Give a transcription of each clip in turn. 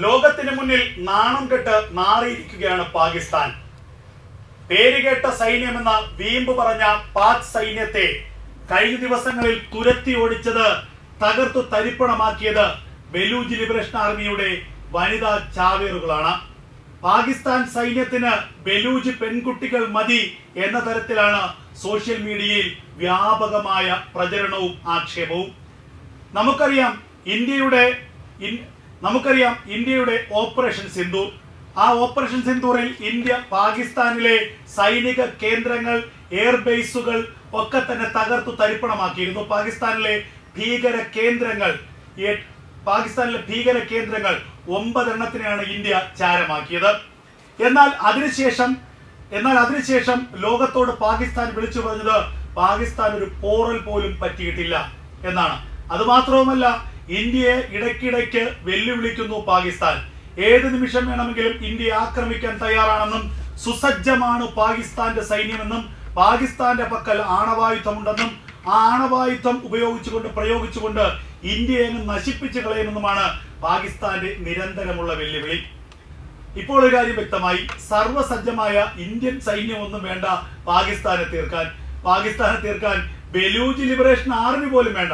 ലോകത്തിന് മുന്നിൽ നാണം കെട്ട് മാറിയിരിക്കുകയാണ് പാകിസ്ഥാൻ. പേരുകേട്ട സൈന്യമെന്ന വീമ്പ് പറഞ്ഞ പാക് സൈന്യത്തെ കഴിഞ്ഞ ദിവസങ്ങളിൽ തുരത്തി ഓടിച്ചത് തകർത്തു തരിപ്പണമാക്കിയത് ബലൂജ് ലിബറേഷൻ ആർമിയുടെ വനിതാ ചാവേറുകളാണ്. പാകിസ്ഥാൻ സൈന്യത്തിന് ബലൂജ് പെൺകുട്ടികൾ മതി എന്ന തരത്തിലാണ് സോഷ്യൽ മീഡിയയിൽ വ്യാപകമായ പ്രചരണവും ആക്ഷേപവും. നമുക്കറിയാം ഇന്ത്യയുടെ നമുക്കറിയാം ഇന്ത്യയുടെ ഓപ്പറേഷൻ സിന്ദൂർ ആ ഓപ്പറേഷൻ സിന്ദൂറിൽ ഇന്ത്യ പാകിസ്ഥാനിലെ സൈനിക കേന്ദ്രങ്ങൾ എയർബേസുകൾ ഒക്കെ തന്നെ തകർത്തു തരിപ്പണമാക്കിയിരുന്നു. പാകിസ്ഥാനിലെ ഭീകര കേന്ദ്രങ്ങൾ പാകിസ്ഥാനിലെ ഭീകര കേന്ദ്രങ്ങൾ ഒമ്പതെണ്ണത്തിനെയാണ് ഇന്ത്യ ചാരമാക്കിയത്. എന്നാൽ അതിനുശേഷം എന്നാൽ അതിനുശേഷം ലോകത്തോട് പാകിസ്ഥാൻ വിളിച്ചു പറഞ്ഞത് പാകിസ്ഥാൻ ഒരു പോറൽ പോലും പറ്റിയിട്ടില്ല എന്നാണ്. അതുമാത്രവുമല്ല ഇന്ത്യയെ ഇടയ്ക്കിടയ്ക്ക് വെല്ലുവിളിക്കുന്നു പാകിസ്ഥാൻ. ഏത് നിമിഷം വേണമെങ്കിലും ഇന്ത്യയെ ആക്രമിക്കാൻ തയ്യാറാണെന്നും സുസജ്ജമാണ് പാകിസ്ഥാന്റെ സൈന്യമെന്നും പാകിസ്ഥാന്റെ പക്കൽ ആണവായുധമുണ്ടെന്നും ആ ആണവായുധം ഉപയോഗിച്ചുകൊണ്ട് പ്രയോഗിച്ചുകൊണ്ട് ഇന്ത്യയെ നശിപ്പിച്ചു കളയുമെന്നുമാണ് പാകിസ്ഥാന്റെ നിരന്തരമുള്ള വെല്ലുവിളി. ഇപ്പോൾ ഒരു കാര്യം വ്യക്തമായി സർവസജ്ജമായ ഇന്ത്യൻ സൈന്യമൊന്നും വേണ്ട പാകിസ്ഥാനെ തീർക്കാൻ. പാകിസ്ഥാനെ തീർക്കാൻ ബലൂജ് ലിബറേഷൻ ആർമി പോലും വേണ്ട.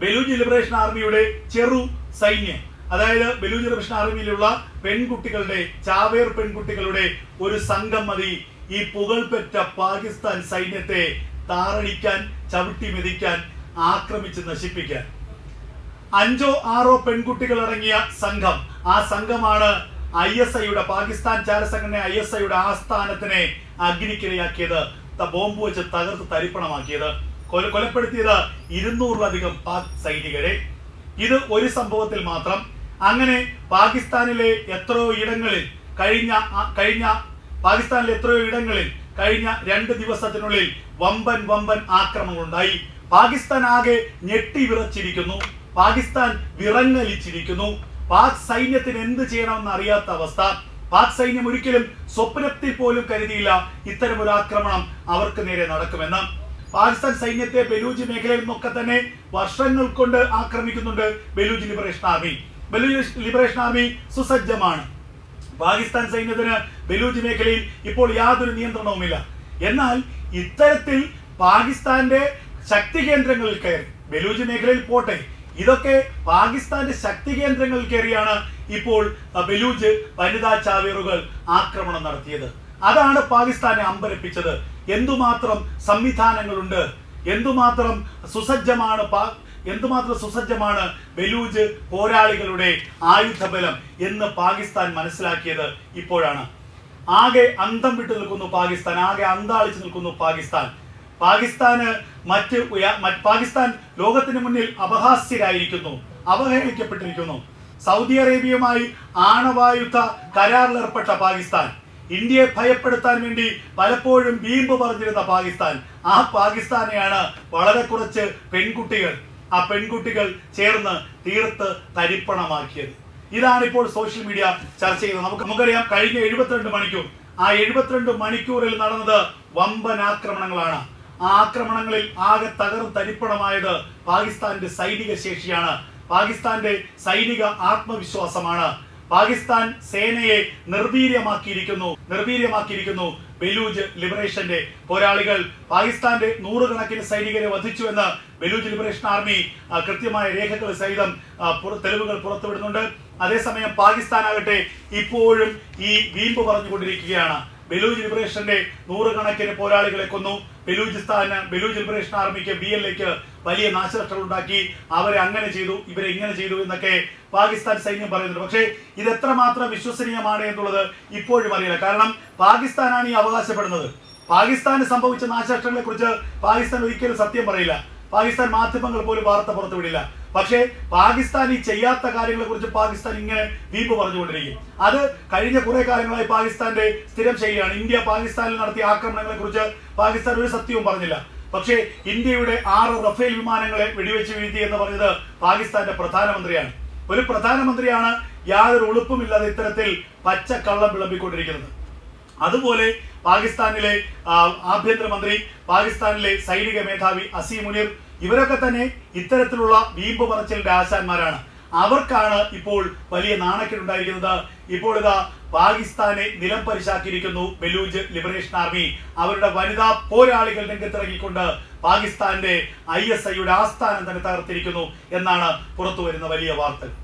ബലൂജ് ലിബറേഷൻ ആർമിയുടെ ചെറു സൈന്യം. അതായത് ബലൂജ് ലിബറേഷൻ ആർമിയിലുള്ള പെൺകുട്ടികളുടെ ചാവേർ പെൺകുട്ടികളുടെ ഒരു സംഘം മതി. ഈ പുകൾപെറ്റ പാകിസ്ഥാൻ സൈന്യത്തെ താറടിക്കാൻ ചവിട്ടി മെതിക്കാൻ ആക്രമിച്ച് നശിപ്പിക്കാൻ. അഞ്ചോ ആറോ പെൺകുട്ടികൾ അടങ്ങിയ സംഘം. ആ സംഘമാണ് ഐ എസ് ഐയുടെ പാകിസ്ഥാൻ ചാരസംഘടന ഐ എസ് ഐയുടെ ആസ്ഥാനത്തിനെ അഗ്നിക്കിരയാക്കിയത് ബോംബ് വെച്ച് തകർത്ത് തരിപ്പണമാക്കിയത്. കൊലപ്പെടുത്തിയത് ഇരുന്നൂറിലധികം പാക് സൈനികരെ. ഇത് ഒരു സംഭവത്തിൽ മാത്രം. അങ്ങനെ പാകിസ്ഥാനിലെ എത്രയോ ഇടങ്ങളിൽ കഴിഞ്ഞ കഴിഞ്ഞ പാകിസ്ഥാനിലെ എത്രയോ ഇടങ്ങളിൽ കഴിഞ്ഞ രണ്ട് ദിവസത്തിനുള്ളിൽ വമ്പൻ വമ്പൻ ആക്രമണങ്ങളുണ്ടായി പാകിസ്ഥാൻ ആകെ ഞെട്ടി വിറച്ചിരിക്കുന്നു. പാകിസ്ഥാൻ വിറങ്ങലിച്ചിരിക്കുന്നു. പാക് സൈന്യത്തിന് എന്ത് ചെയ്യണമെന്ന് അറിയാത്ത അവസ്ഥ. പാക് സൈന്യം ഒരിക്കലും സ്വപ്നത്തിൽ പോലും കരുതിയില്ല ഇത്തരം ഒരു ആക്രമണം അവർക്ക് നേരെ നടക്കുമെന്ന്. പാകിസ്ഥാൻ സൈന്യത്തെ ബലൂജ് മേഖലയിൽ നിന്നൊക്കെ തന്നെ വർഷങ്ങൾ കൊണ്ട് ആക്രമിക്കുന്നുണ്ട് Baloch Liberation Army Baloch Liberation Army സുസജ്ജമാണ്. Pakistan സൈന്യത്തിന് ബലൂജ് മേഖലയിൽ ഇപ്പോൾ യാതൊരു നിയന്ത്രണവുമില്ല. എന്നാൽ ഇത്തരത്തിൽ പാകിസ്ഥാന്റെ ശക്തി കേന്ദ്രങ്ങളിൽ കയറി ബലൂജ് മേഖലയിൽ പോട്ടെ ഇതൊക്കെ പാകിസ്ഥാന്റെ ശക്തി കേന്ദ്രങ്ങളിൽ കയറിയാണ് ഇപ്പോൾ ബലൂജ് വനിതാ ചാവേറുകൾ ആക്രമണം നടത്തിയത്. അതാണ് പാകിസ്ഥാനെ അമ്പരപ്പിച്ചത്. എന്തുമാത്രം സംവിധാനങ്ങളുണ്ട്? എന്തുമാത്രം സുസജ്ജമാണ് എന്തുമാത്രം സുസജ്ജമാണ് ബലൂജ് പോരാളികളുടെ ആയുധബലം എന്ന് പാകിസ്ഥാൻ മനസ്സിലാക്കിയത് ഇപ്പോഴാണ്. ആകെ അന്തം വിട്ടു നിൽക്കുന്നു പാകിസ്ഥാൻ ആകെ അന്താളിച്ചു നിൽക്കുന്നു പാകിസ്ഥാൻ. പാകിസ്ഥാന് മറ്റ് പാകിസ്ഥാൻ ലോകത്തിന് മുന്നിൽ അപഹാസ്യരായിരിക്കുന്നു അവഹേളിക്കപ്പെട്ടിരിക്കുന്നു. സൗദി അറേബ്യയുമായി ആണവായുധ കരാറിലേർപ്പെട്ട പാകിസ്ഥാൻ. ഇന്ത്യയെ ഭയപ്പെടുത്താൻ വേണ്ടി പലപ്പോഴും വീമ്പ് പറഞ്ഞിരുന്ന പാകിസ്ഥാൻ. ആ പാകിസ്ഥാനെയാണ് വളരെ കുറച്ച് പെൺകുട്ടികൾ ആ പെൺകുട്ടികൾ ചേർന്ന് തീർത്ത് തരിപ്പണമാക്കിയത്. ഇതാണ് ഇപ്പോൾ സോഷ്യൽ മീഡിയ ചർച്ച ചെയ്യുന്നത്. നമുക്ക് നമുക്കറിയാം കഴിഞ്ഞ എഴുപത്തിരണ്ട് മണിക്കൂർ ആ എഴുപത്തിരണ്ട് മണിക്കൂറിൽ നടന്നത് വമ്പൻ ആക്രമണങ്ങളാണ്. ആ ആക്രമണങ്ങളിൽ ആകെ തകർന്ന് തരിപ്പണമായത് പാകിസ്ഥാന്റെ സൈനിക ശേഷിയാണ്. പാകിസ്ഥാന്റെ സൈനിക ആത്മവിശ്വാസമാണ്. പാകിസ്ഥാൻ സേനയെ നിർവീര്യമാക്കിയിരിക്കുന്നു. നിർവീര്യമാക്കിയിരിക്കുന്നു ബലൂജ് ലിബറേഷന്റെ പോരാളികൾ. പാകിസ്ഥാന്റെ നൂറുകണക്കിന് സൈനികരെ വധിച്ചു ബലൂജ് ലിബറേഷൻ ആർമി കൃത്യമായ രേഖകൾ സഹിതം തെളിവുകൾ പുറത്തുവിടുന്നുണ്ട്. അതേസമയം പാകിസ്ഥാൻ ആകട്ടെ ഇപ്പോഴും ഈ വീമ്പ് പറഞ്ഞുകൊണ്ടിരിക്കുകയാണ്. ബലൂജ് ലിബറേഷന്റെ നൂറുകണക്കിന് പോരാളികളെ കൊന്നു. ബലൂചിസ്ഥാന് ബലൂജ് ലിബറേഷൻ ആർമിക്ക് ബി എല്ലേക്ക് വലിയ നാശനഷ്ടങ്ങൾ ഉണ്ടാക്കി. അവരെ അങ്ങനെ ചെയ്തു ഇവരെ ഇങ്ങനെ ചെയ്തു എന്നൊക്കെ പാകിസ്ഥാൻ സൈന്യം പറയുന്നുണ്ട്. പക്ഷേ ഇത് എത്രമാത്രം വിശ്വസനീയമാണ് എന്നുള്ളത് ഇപ്പോഴും അറിയില്ല. കാരണം പാകിസ്ഥാനാണ് ഈ അവകാശപ്പെടുന്നത്. പാകിസ്ഥാന് സംഭവിച്ച നാശനഷ്ടങ്ങളെ കുറിച്ച് പാകിസ്ഥാൻ ഒരിക്കലും സത്യം പറയില്ല. പാകിസ്ഥാൻ മാധ്യമങ്ങൾ പോലും വാർത്ത പുറത്തുവിടില്ല. പക്ഷേ പാകിസ്ഥാൻ ഈ ചെയ്യാത്ത കാര്യങ്ങളെ കുറിച്ച് പാകിസ്ഥാൻ ഇങ്ങനെ വീമ്പ് പറഞ്ഞുകൊണ്ടിരിക്കും. അത് കഴിഞ്ഞ കുറെ കാലങ്ങളായി പാകിസ്ഥാന്റെ സ്ഥിരം ശൈലിയാണ്. ഇന്ത്യ പാകിസ്ഥാനിൽ നടത്തിയ ആക്രമണങ്ങളെ കുറിച്ച് പാകിസ്ഥാൻ ഒരു സത്യവും പറഞ്ഞില്ല. പക്ഷേ ഇന്ത്യയുടെ ആറ് റഫേൽ വിമാനങ്ങളെ വെടിവെച്ച് വീഴ്ത്തി എന്ന് പറഞ്ഞത് പാകിസ്ഥാന്റെ പ്രധാനമന്ത്രിയാണ്. ഒരു പ്രധാനമന്ത്രിയാണ് യാതൊരു ഉളുപ്പുമില്ലാതെ ഇത്തരത്തിൽ പച്ചക്കള്ളം വിളമ്പിക്കൊണ്ടിരിക്കുന്നത്. അതുപോലെ പാകിസ്ഥാനിലെ ആഭ്യന്തരമന്ത്രി പാകിസ്ഥാനിലെ സൈനിക മേധാവി അസീം മുനീർ ഇവരൊക്കെ തന്നെ ഇത്തരത്തിലുള്ള വീമ്പ് പറച്ചിലിന്റെ ആശാന്മാരാണ്. അവർക്കാണ് ഇപ്പോൾ വലിയ നാണക്കേടുണ്ടായിരിക്കുന്നത്. ഇപ്പോൾ ഇതാ പാകിസ്ഥാനെ നിലം പരിശാക്കിയിരിക്കുന്നു ബലൂജ് ലിബറേഷൻ ആർമി. അവരുടെ വനിതാ പോരാളികൾ രംഗത്തിറങ്ങിക്കൊണ്ട് പാകിസ്ഥാന്റെ ഐ എസ് ഐയുടെ ആസ്ഥാനം തന്നെ തകർത്തിരിക്കുന്നു എന്നാണ് പുറത്തു വരുന്ന വലിയ വാർത്തകൾ.